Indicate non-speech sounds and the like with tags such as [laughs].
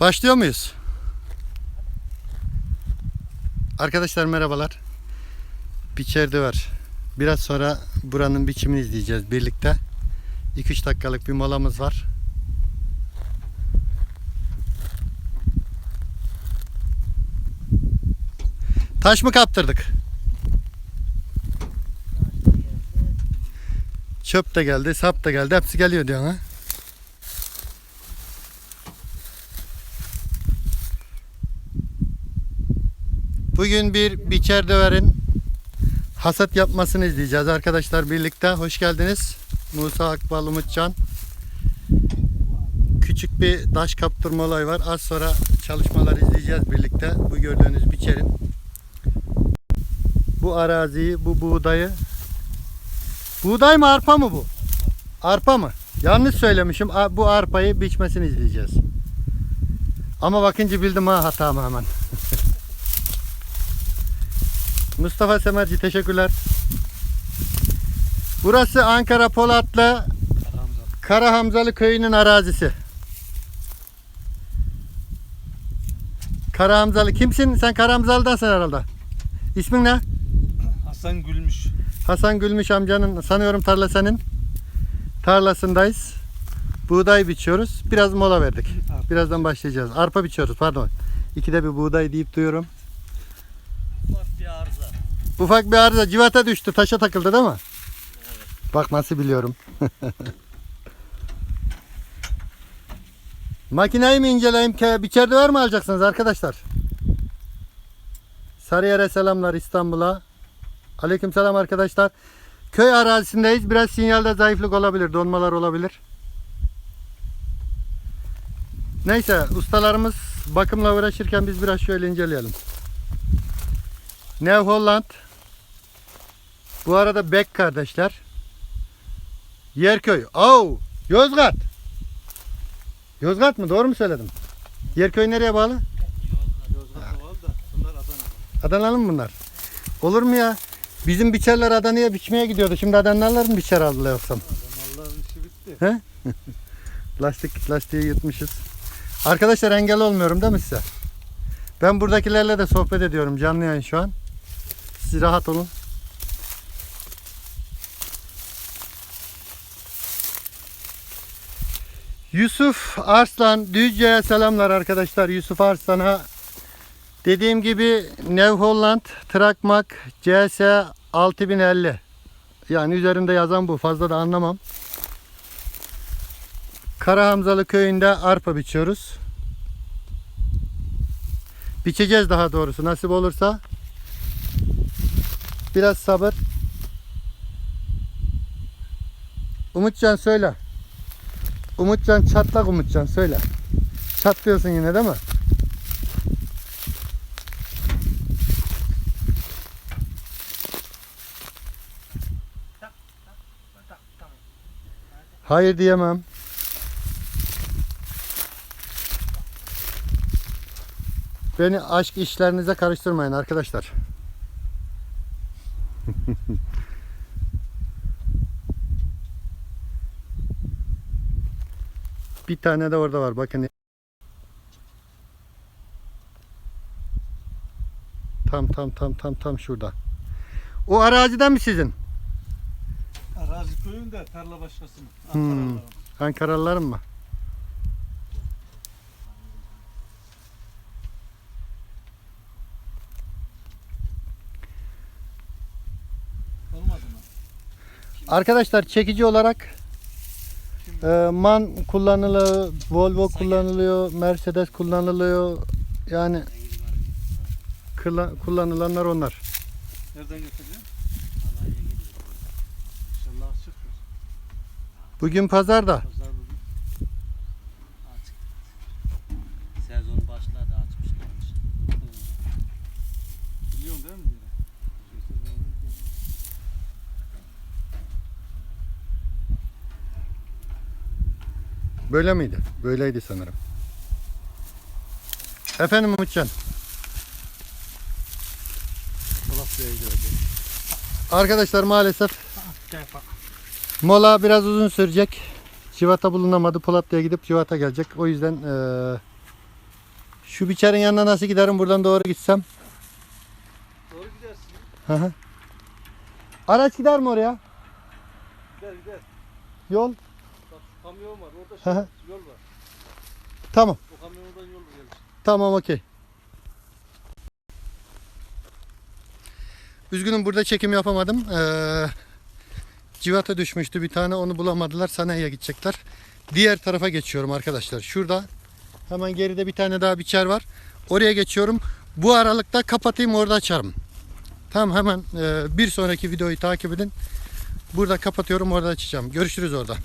Başlıyor muyuz? Arkadaşlar merhabalar. Biçerde var. Biraz sonra buranın biçimini izleyeceğiz birlikte. 2-3 dakikalık bir molamız var. Taş mı kaptırdık? Çöp de geldi, sap da geldi. Hepsi geliyor diyorsun ha? Bugün bir biçer döverin hasat yapmasını izleyeceğiz arkadaşlar birlikte. Hoş geldiniz. Musa Akbal Umutcan. Küçük bir taş kaptırma olayı var. Az sonra çalışmalar izleyeceğiz birlikte. Bu gördüğünüz biçerin. Bu araziyi, bu buğdayı. Buğday mı arpa mı bu? Arpa mı? Yanlış söylemişim. Bu arpayı biçmesini izleyeceğiz. Ama bakınca bildim ha hatamı hemen. Mustafa Semerci teşekkürler. Burası Ankara Polatlı Kara Hamzalı köyünün arazisi. Kara Hamzalı kimsin? Sen Kara Hamzalı'dansın herhalde. İsmin ne? Hasan Gülmüş. Hasan Gülmüş amcanın sanıyorum tarla senin. Tarlasındayız. Buğday biçiyoruz. Biraz mola verdik. Birazdan başlayacağız. Arpa biçiyoruz pardon. İkide bir buğday deyip duyuyorum. Bir. Ufak bir arıza civata düştü. Taşa takıldı değil mi? Bak nasıl biliyorum. [laughs] Makineyi mi inceleyeyim? Ke- Biçerde var mı alacaksınız arkadaşlar? Sarıyer'e selamlar İstanbul'a. Aleykümselam arkadaşlar. Köy arazisindeyiz. Biraz sinyalde zayıflık olabilir. Donmalar olabilir. Neyse ustalarımız bakımla uğraşırken biz biraz şöyle inceleyelim. New Holland bu arada Beck kardeşler. Yerköy. Oo, Yozgat. Yozgat mı? Doğru mu söyledim? Yerköy nereye bağlı? Da bunlar Adana. Adanalı mı bunlar? Olur mu ya? Bizim biçerler Adana'ya biçmeye gidiyordu. Şimdi Adanalılar mı biçer aldılar yoksa? Adanalıların işi bitti. [laughs] Lastik lastiği yutmuşuz. Arkadaşlar engel olmuyorum değil mi size? Ben buradakilerle de sohbet ediyorum canlı yayın şu an. Siz rahat olun. Yusuf Arslan Düzce'ye selamlar arkadaşlar. Yusuf Arslan'a dediğim gibi New Holland Trakmak CS 6050 yani üzerinde yazan bu fazla da anlamam. Kara Hamzalı köyünde arpa biçiyoruz. Biçeceğiz daha doğrusu nasip olursa. Biraz sabır. Umutcan söyle. Umutcan çatlak Umutcan söyle. Çatlıyorsun yine değil mi? Hayır diyemem. Beni aşk işlerinize karıştırmayın arkadaşlar. [laughs] Bir tane de orada var bakın. Tam tam tam tam tam şurada. O araziden mi sizin? Arazi köyünde tarla başkasının. Hmm. Ankaralıların. Ankaralıların mı? Olmadı mı? Arkadaşlar çekici olarak e, MAN kullanılıyor, Volvo kullanılıyor, Mercedes kullanılıyor. Yani kıla- kullanılanlar onlar. Nereden açıktır. Bugün. Pazar bugün. Açık. Sezon başladı açmışlar. Biliyorsun değil mi? yine? Şey sezonu değil. Böyle miydi? Böyleydi sanırım. Efendim Umutcan. Arkadaşlar maalesef mola biraz uzun sürecek. Civata bulunamadı. Polatlı'ya gidip Civata gelecek. O yüzden eee, Şu biçerin yanına nasıl giderim buradan doğru gitsem? Doğru gidersin. Hı hı. Araç gider mi oraya? Gider gider. Yol. Kamyon var. Orada şey, yol var. Tamam. O kamyondan yol gelir. Tamam okey. Üzgünüm burada çekim yapamadım. Ee, civata düşmüştü bir tane onu bulamadılar. Sanayiye gidecekler. Diğer tarafa geçiyorum arkadaşlar. Şurada hemen geride bir tane daha biçer var. Oraya geçiyorum. Bu aralıkta kapatayım orada açarım. Tamam hemen e, bir sonraki videoyu takip edin. Burada kapatıyorum orada açacağım. Görüşürüz orada.